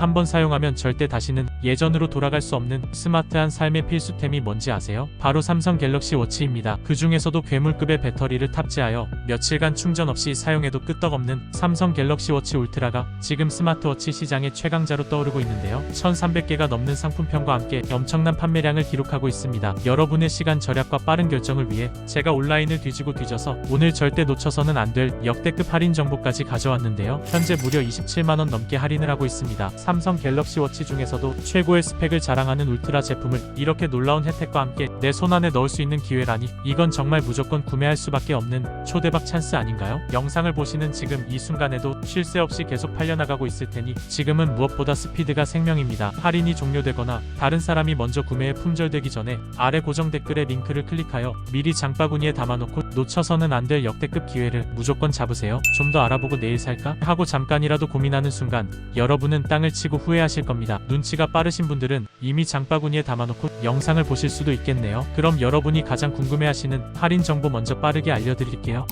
한번 사용하면 절대 다시는 예전으로 돌아갈 수 없는 스마트한 삶의 필수템이 뭔지 아세요? 바로 삼성 갤럭시 워치입니다. 그 중에서도 괴물급의 배터리를 탑재하여 며칠간 충전 없이 사용해도 끄떡없는 삼성 갤럭시 워치 울트라가 지금 스마트워치 시장의 최강자로 떠오르고 있는데요. 1300개가 넘는 상품평과 함께 엄청난 판매량을 기록하고 있습니다. 여러분의 시간 절약과 빠른 결정을 위해 제가 온라인을 뒤지고 뒤져서 오늘 절대 놓쳐서는 안 될 역대급 할인 정보까지 가져왔는데요. 현재 무려 27만원 넘게 할인을 하고 있습니다. 삼성 갤럭시 워치 중에서도 최고의 스펙을 자랑하는 울트라 제품을 이렇게 놀라운 혜택과 함께 내 손 안에 넣을 수 있는 기회라니 이건 정말 무조건 구매할 수밖에 없는 초대박 찬스 아닌가요? 영상을 보시는 지금 이 순간에도 쉴 새 없이 계속 팔려나가고 있을 테니 지금은 무엇보다 스피드가 생명입니다. 할인이 종료되거나 다른 사람이 먼저 구매에 품절되기 전에 아래 고정 댓글에 링크를 클릭하여 미리 장바구니에 담아놓고 놓쳐서는 안 될 역대급 기회를 무조건 잡으세요. 좀 더 알아보고 내일 살까? 하고 잠깐이라도 고민하는 순간 여러분은 땅을 치고 후회하실 겁니다. 눈치가 빠르신 분들은 이미 장바구니에 담아놓고 영상을 보실 수도 있겠네요. 그럼 여러분이 가장 궁금해하시는 할인 정보 먼저 빠르게 알려드릴게요.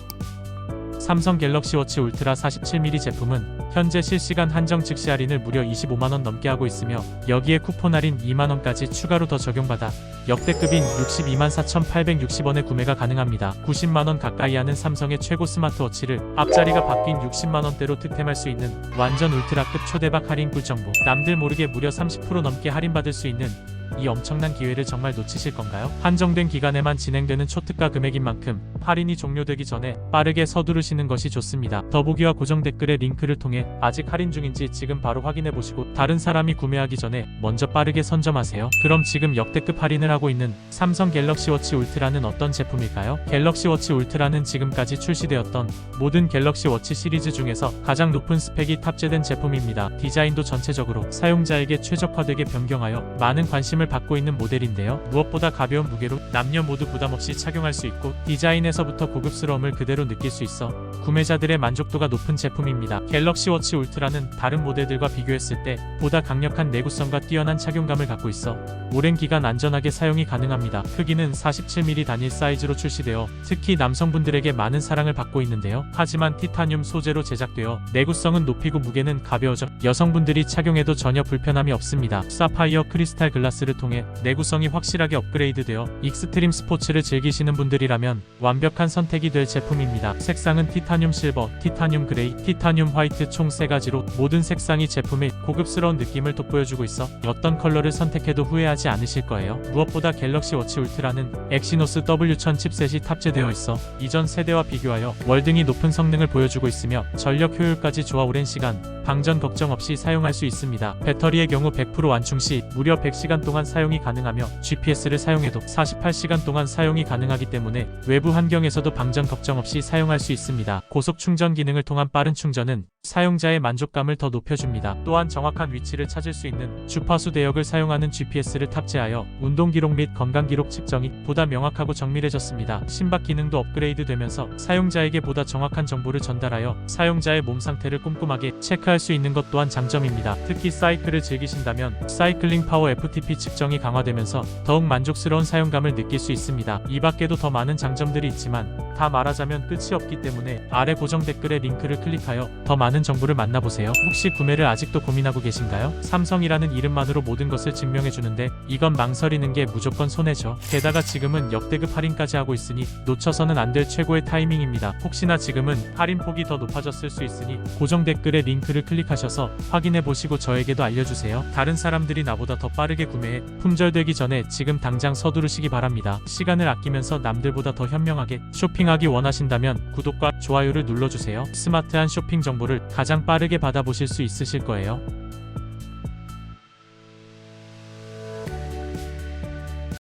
삼성 갤럭시 워치 울트라 47mm 제품은 현재 실시간 한정 즉시 할인을 무려 25만원 넘게 하고 있으며 여기에 쿠폰 할인 2만원까지 추가로 더 적용받아 역대급인 62만 4,860원에 구매가 가능합니다. 90만원 가까이 하는 삼성의 최고 스마트워치를 앞자리가 바뀐 60만원대로 득템할 수 있는 완전 울트라급 초대박 할인 꿀정보 남들 모르게 무려 30% 넘게 할인받을 수 있는 이 엄청난 기회를 정말 놓치실 건가요? 한정된 기간에만 진행되는 초특가 금액인 만큼 할인이 종료되기 전에 빠르게 서두르시는 것이 좋습니다. 더보기와 고정 댓글의 링크를 통해 아직 할인 중인지 지금 바로 확인해 보시고 다른 사람이 구매하기 전에 먼저 빠르게 선점하세요. 그럼 지금 역대급 할인을 하고 있는 삼성 갤럭시 워치 울트라는 어떤 제품일까요? 갤럭시 워치 울트라는 지금까지 출시되었던 모든 갤럭시 워치 시리즈 중에서 가장 높은 스펙이 탑재된 제품입니다. 디자인도 전체적으로 사용자에게 최적화되게 변경하여 많은 관심 을 받고 있는 모델인데요. 무엇보다 가벼운 무게로 남녀 모두 부담 없이 착용할 수 있고 디자인에서부터 고급스러움을 그대로 느낄 수 있어 구매자들의 만족도가 높은 제품입니다. 갤럭시 워치 울트라는 다른 모델들과 비교했을 때 보다 강력한 내구성과 뛰어난 착용감을 갖고 있어 오랜 기간 안전하게 사용이 가능합니다. 크기는 47mm 단일 사이즈로 출시되어 특히 남성분들에게 많은 사랑을 받고 있는데요. 하지만 티타늄 소재로 제작되어 내구성은 높이고 무게는 가벼워져 여성분들이 착용해도 전혀 불편함이 없습니다. 사파이어 크리스탈 글라스를 통해 내구성이 확실하게 업그레이드되어 익스트림 스포츠를 즐기시는 분들이라면 완벽한 선택이 될 제품입니다. 색상은 티타늄 실버, 티타늄 그레이, 티타늄 화이트 총 3가지로 모든 색상이 제품의 고급스러운 느낌을 돋보여주고 있어 어떤 컬러를 선택해도 후회하지 않으실 거예요. 무엇보다 갤럭시 워치 울트라는 엑시노스 W1000 칩셋이 탑재되어 있어 이전 세대와 비교하여 월등히 높은 성능을 보여주고 있으며 전력 효율까지 좋아 오랜 시간 방전 걱정 없이 사용할 수 있습니다. 배터리의 경우 100% 완충 시 무려 100시간 동안 사용이 가능하며 GPS를 사용해도 48시간 동안 사용이 가능하기 때문에 외부 환경에서도 방전 걱정 없이 사용할 수 있습니다. 고속 충전 기능을 통한 빠른 충전은 사용자의 만족감을 더 높여줍니다. 또한 정확한 위치를 찾을 수 있는 주파수 대역을 사용하는 GPS를 탑재하여 운동 기록 및 건강 기록 측정이 보다 명확하고 정밀해졌습니다. 심박 기능도 업그레이드 되면서 사용자에게 보다 정확한 정보를 전달하여 사용자의 몸 상태를 꼼꼼하게 체크할 수 있는 것 또한 장점입니다. 특히 사이클을 즐기신다면 사이클링 파워 FTP 측정이 강화되면서 더욱 만족스러운 사용감을 느낄 수 있습니다. 이 밖에도 더 많은 장점들이 있지만 다 말하자면 끝이 없기 때문에 아래 고정 댓글에 링크를 클릭하여 더 많은 정보를 만나보세요. 혹시 구매를 아직도 고민하고 계신가요? 삼성이라는 이름만으로 모든 것을 증명해 주는데 이건 망설이는 게 무조건 손해죠. 게다가 지금은 역대급 할인까지 하고 있으니 놓쳐서는 안 될 최고의 타이밍입니다. 혹시나 지금은 할인 폭이 더 높아졌을 수 있으니 고정 댓글에 링크를 클릭하셔서 확인해 보시고 저에게도 알려주세요. 다른 사람들이 나보다 더 빠르게 구매해 품절되기 전에 지금 당장 서두르시기 바랍니다. 시간을 아끼면서 남들보다 더 현명하게 쇼핑하기 원하신다면 구독과 좋아요를 눌러주세요. 스마트한 쇼핑 정보를 가장 빠르게 받아보실 수 있으실 거예요.